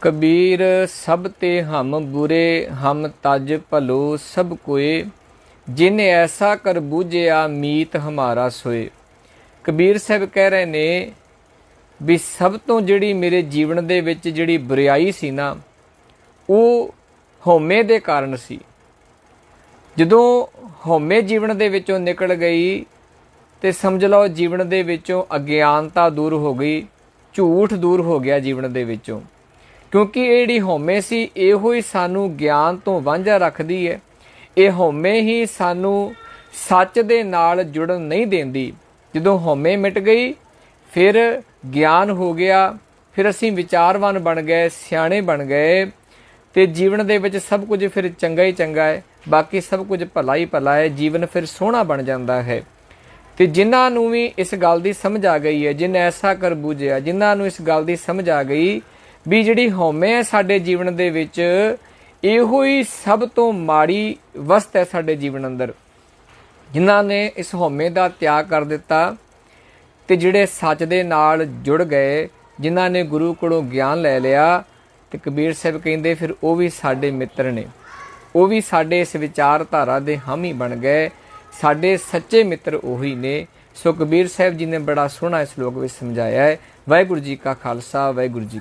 ਕਬੀਰ, ਸਭ ਤੇ ਹਮ ਬੁਰੇ, ਹਮ ਤਜ ਭਲੋ, ਸਭ ਕੋਏ। ਜਿਨ ਐਸਾ ਕਰ ਬੂਝਿਆ, ਮੀਤ ਹਮਾਰਾ ਸੋਏ। ਕਬੀਰ ਸਾਹਿਬ ਕਹਿ ਰਹੇ ਨੇ ਵੀ ਸਭ ਤੋਂ ਜਿਹੜੀ ਮੇਰੇ ਜੀਵਨ ਦੇ ਵਿੱਚ ਜਿਹੜੀ ਬੁਰੀਾਈ ਸੀ ਨਾ, ਉਹ ਹਉਮੈ ਦੇ ਕਾਰਨ ਸੀ। ਜਦੋਂ ਹਉਮੈ ਜੀਵਨ ਦੇ ਵਿੱਚੋਂ ਨਿਕਲ ਗਈ ਤੇ ਸਮਝ ਲਓ ਜੀਵਨ ਦੇ ਵਿੱਚੋਂ ਅਗਿਆਨਤਾ ਦੂਰ ਹੋ ਗਈ, ਝੂਠ ਦੂਰ ਹੋ ਗਿਆ ਜੀਵਨ ਦੇ ਵਿੱਚੋਂ। ਕਿਉਂਕਿ ਇਹ ਜਿਹੜੀ ਹਉਮੈ ਸੀ, ਇਹੋ ਹੀ ਸਾਨੂੰ ਗਿਆਨ ਤੋਂ ਵਾਂਝਾ ਰੱਖਦੀ ਹੈ ਇਹ ਹਉਮੈ ਹੀ ਸਾਨੂੰ ਸੱਚ ਦੇ ਨਾਲ ਜੁੜਨ ਨਹੀਂ ਦਿੰਦੀ। ਜਦੋਂ ਹਉਮੈ ਮਿਟ ਗਈ, ਫਿਰ ਗਿਆਨ ਹੋ ਗਿਆ, ਫਿਰ ਅਸੀਂ ਵਿਚਾਰਵਾਨ ਬਣ ਗਏ, ਸਿਆਣੇ ਬਣ ਗਏ ਤੇ ਜੀਵਨ ਦੇ ਵਿੱਚ ਸਭ ਕੁਝ ਫਿਰ ਚੰਗਾ ਹੀ ਚੰਗਾ ਹੈ ਬਾਕੀ ਸਭ ਕੁਝ ਭਲਾ ਹੀ ਭਲਾ ਹੈ ਜੀਵਨ ਫਿਰ ਸੋਹਣਾ ਬਣ ਜਾਂਦਾ ਹੈ। ਤੇ ਜਿਨ੍ਹਾਂ ਨੂੰ ਵੀ ਇਸ ਗੱਲ ਦੀ ਸਮਝ ਆ ਗਈ ਹੈ ਜਿਨ ਐਸਾ ਕਰ ਬੂਝਿਆ ਜਿਨ੍ਹਾਂ ਨੂੰ ਇਸ ਗੱਲ ਦੀ ਸਮਝ ਆ ਗਈ ਵੀ ਜਿਹੜੀ ਹਉਮੈ ਹੈ ਸਾਡੇ ਜੀਵਨ ਦੇ ਵਿੱਚ, ਇਹੋ ਹੀ ਸਭ ਤੋਂ ਮਾੜੀ ਵਸਤ ਹੈ ਸਾਡੇ ਜੀਵਨ ਅੰਦਰ। ਜਿਨ੍ਹਾਂ ਨੇ ਇਸ ਹਉਮੈ ਦਾ ਤਿਆਗ ਕਰ ਦਿੱਤਾ ਤੇ ਜਿਹੜੇ ਸੱਚ ਦੇ ਨਾਲ ਜੁੜ ਗਏ, ਜਿਨ੍ਹਾਂ ਨੇ ਗੁਰੂ ਕੋਲੋਂ ਗਿਆਨ ਲੈ ਲਿਆ, ਤੇ ਕਬੀਰ ਸਾਹਿਬ ਕਹਿੰਦੇ ਫਿਰ ਉਹ ਵੀ ਸਾਡੇ ਮਿੱਤਰ ਨੇ। ਉਹ ਵੀ ਸਾਡੇ ਇਸ ਵਿਚਾਰਧਾਰਾ ਦੇ ਹਾਮੀ ਬਣ ਗਏ, ਸਾਡੇ ਸੱਚੇ ਮਿੱਤਰ ਉਹੀ ਨੇ। ਸੋ ਕਬੀਰ ਸਾਹਿਬ ਜੀ ਨੇ ਬੜਾ ਸੋਹਣਾ ਇਸ ਸ਼ਲੋਕ ਵਿੱਚ ਸਮਝਾਇਆ ਹੈ। ਵਾਹਿਗੁਰੂ ਜੀ ਕਾ ਖਾਲਸਾ, ਵਾਹਿਗੁਰੂ ਜੀ